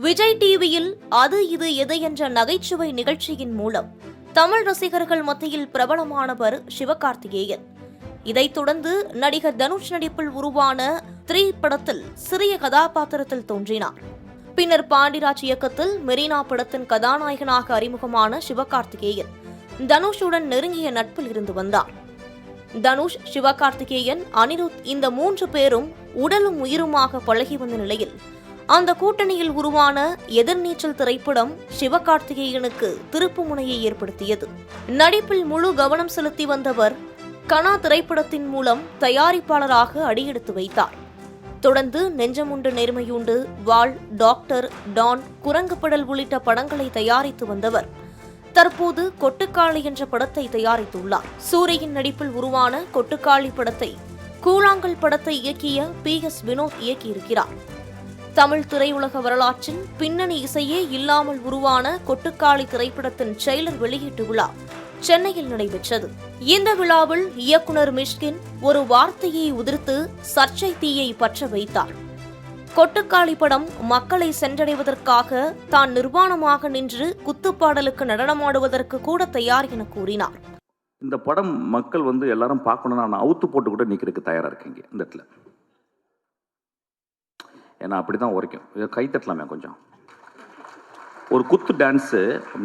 விஜய் டிவியில் அது இது எது என்ற நகைச்சுவை நிகழ்ச்சியின் மூலம் தமிழ் ரசிகர்கள் மத்தியில் பிரபலமானவர் சிவகார்த்திகேயன். இதைத் தொடர்ந்து நடிகர் தனுஷ் நடிப்பில் உருவான த்ரீ படத்தில் சிறிய கதாபாத்திரத்தில் தோன்றினார். பின்னர் பாண்டிராஜ் இயக்கத்தில் மெரினா படத்தின் கதாநாயகனாக அறிமுகமான சிவகார்த்திகேயன் தனுஷுடன் நெருங்கிய நட்பில் இருந்து வந்தார். தனுஷ் சிவகார்த்திகேயன் அனிருத் இந்த மூன்று பேரும் உடலும் உயிருமாக பழகி வந்த நிலையில் அந்த கூட்டணியில் உருவான எதிர்நீச்சல் திரைப்படம் சிவகார்த்திகேயனுக்கு திருப்பு முனையை ஏற்படுத்தியது. நடிப்பில் முழு கவனம் செலுத்தி வந்தவர் கனா திரைப்படத்தின் மூலம் தயாரிப்பாளராக அடியெடுத்து வைத்தார். தொடர்ந்து நெஞ்சமுண்டு நேர்மையுண்டு வாள் டாக்டர் டான் குரங்குப்படல் உள்ளிட்ட படங்களை தயாரித்து வந்தவர். தற்போது கொட்டுக்காளி என்ற படத்தை தயாரித்துள்ளார். சூரியின் நடிப்பில் உருவான கொட்டுக்காளி படத்தை கூழாங்கல் படத்தை இயக்கிய பி எஸ் வினோத் இயக்கியிருக்கிறார். தமிழ் திரையுலக வரலாற்றின் பின்னணி இசையே இல்லாமல் உருவான கொட்டுக்காளி திரைப்படத்தின் ட்ரெய்லர் வெளியீட்டு விழா சென்னையில் நடைபெற்றது. இந்த விழாவில் இயக்குனர் மிஷ்கின் ஒரு வார்த்தையை உதிர்த்து சர்ச்சை தீயை பற்ற வைத்தார். கொட்டுக்காளி படம் மக்களை சென்றடைவதற்காக தான் நிர்வாணமாக நின்று குத்துப்பாடலுக்கு நடனமாடுவதற்கு கூட தயார் என கூறினார். இந்த படம் மக்கள் வந்து எல்லாரும் பார்க்கணும்னா நான் அவுத்து போட்டு கூட நிற்கிறதுக்கு தயாராக இருக்கீங்க இந்த இடத்துல. ஏன்னா அப்படி தான் உரைக்கும். இதை கை தட்டலாமே கொஞ்சம். ஒரு குத்து டான்ஸு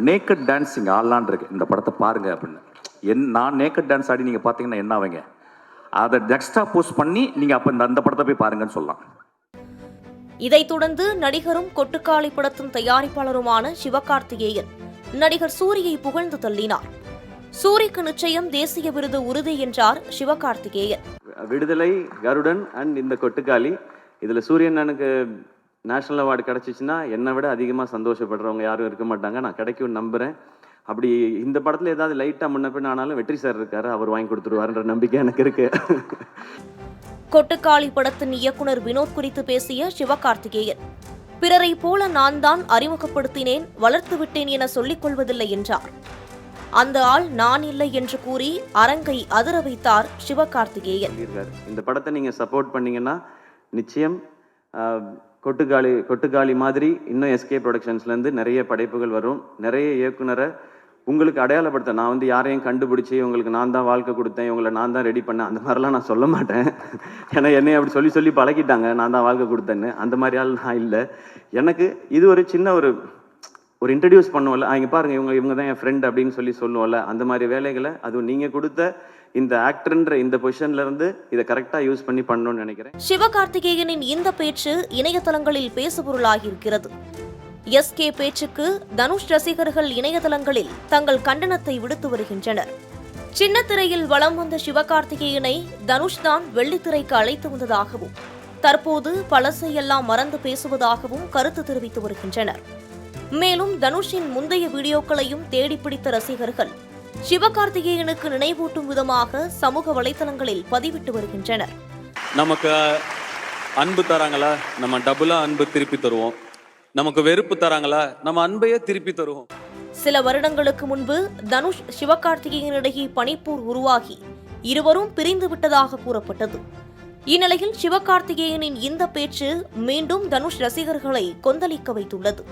நேக்கட் டான்ஸ் இங்கே ஆடலான் இருக்கு. இந்த படத்தை பாருங்க அப்படின்னு. என் நான் நேக்கட் டான்ஸ் ஆடி நீங்கள் பார்த்தீங்கன்னா என்ன ஆவீங்க? அதை எக்ஸ்ட்ரா போஸ்ட் பண்ணி நீங்கள் அப்போ இந்த அந்த படத்தை போய் பாருங்கன்னு சொல்லலாம். இதைத் தொடர்ந்து நடிகரும் கொட்டுக்காளி படத்தின் தயாரிப்பாளருமான சிவகார்த்திகேயன் நடிகர் சூரியை புகழ்ந்து தள்ளினார். சூரிக்கு நிச்சயம் தேசிய விருது உறுதி என்றார் சிவகார்த்திகேயன். விடுதலை கருடன் அண்ட் இந்த கொட்டுக்காளி இதில் சூரியன் எனக்கு நேஷனல் அவார்டு கிடச்சிச்சின்னா என்னை விட அதிகமாக சந்தோஷப்படுறவங்க யாரும் இருக்க மாட்டாங்க. நான் கிடைக்கும் நம்புகிறேன் அப்படி இந்த படத்தில் ஏதாவது லைட்டாக முன்ன பின்ன ஆனாலும் வெற்றி சார் இருக்காரு. அவர் வாங்கி கொடுத்துருவாருன்ற நம்பிக்கை எனக்கு இருக்கு. கொட்டுக்காளி படத்தின் இயக்குனர் வினோத் குறித்து பேசிய சிவகார்த்திகேயன் பிறரை போல நான் தான் அறிமுகப்படுத்தினேன் வளர்த்து விட்டேன் என சொல்லிக் கொள்வதில்லை என்றார். அந்த ஆள் நான் இல்லை என்று கூறி அரங்கை அதிர வைத்தார் சிவகார்த்திகேயன். இந்த படத்தை நீங்கள் சப்போர்ட் பண்ணீங்கன்னா நிச்சயம் கொட்டுக்காளி கொட்டுக்காளி மாதிரி இன்னும் எஸ்கே ப்ரொடக்ஷன்ஸ்லேருந்து நிறைய படைப்புகள் வரும். நிறைய இயக்குனரை உங்களுக்கு அடையாளப்படுத்த நான் வந்து யாரையும் கண்டுபிடிச்சி உங்களுக்கு நான் தான் வாழ்க்கை கொடுத்தேன் இவங்களை நான் தான் ரெடி பண்ணேன் அந்த மாதிரிலாம் நான் சொல்ல மாட்டேன். ஏன்னா என்னை அப்படி சொல்லி சொல்லி பழகிட்டாங்க நான் தான் வாழ்க்கை கொடுத்தேன்னு. அந்த மாதிரி ஆள் நான் இல்லை. எனக்கு இது ஒரு சின்ன ஒரு ஒரு இன்ட்ரடியூஸ் பண்ணுவோம்ல. அவங்க பாருங்கள் பாருங்க இவங்க இவங்க தான் என் ஃப்ரெண்ட் அப்படின்னு சொல்லி சொல்லுவோம்ல. அந்த மாதிரி வேலைகளை அதுவும் நீங்கள் கொடுத்த இந்த ஆக்டர்ன்ற இந்த பொசிஷன்ல இருந்து இதை கரெக்டா யூஸ் பண்ணி பண்ணணும்னு நினைக்கிறேன். சிவகார்த்திகேயனின் இந்த பேச்சு இணையதளங்களில் பேசுபொருளாகியிருக்கிறது. எஸ்கே பேச்சுக்கு தனுஷ் ரசிகர்கள் இணையதளங்களில் தங்கள் கண்டனத்தை விடுத்து வருகின்றனர். சின்ன திரையில் வலம் வந்த சிவகார்த்திகேயனை தனுஷ் தான் வெள்ளித்திரைக்கு அழைத்து வந்ததாகவும் தற்போது பழசையெல்லாம் மறந்து பேசுவதாகவும் கருத்து தெரிவித்து வருகின்றனர். மேலும் தனுஷின் முந்தைய வீடியோக்களையும் தேடிப்பிடித்த ரசிகர்கள் சிவகார்த்திகேயனுக்கு நினைவூட்டும் விதமாக சமூக வலைதளங்களில் பதிவிட்டு வருகின்றனர். நமக்கு அன்பு தராங்களா? நம்ம டபுளா அன்பு திருப்பி தருவோம். நமக்கு வெறுப்பு தராங்களா? நம்ம அன்பையே திருப்பி தருவோம். சில வருடங்களுக்கு முன்பு தனுஷ் சிவகார்த்திகேயனிடையே பனிப்போர் உருவாகி இருவரும் பிரிந்து விட்டதாக கூறப்பட்டது. இந்நிலையில் சிவகார்த்திகேயனின் இந்த பேச்சு மீண்டும் தனுஷ் ரசிகர்களை கொந்தளிக்க வைத்துள்ளது.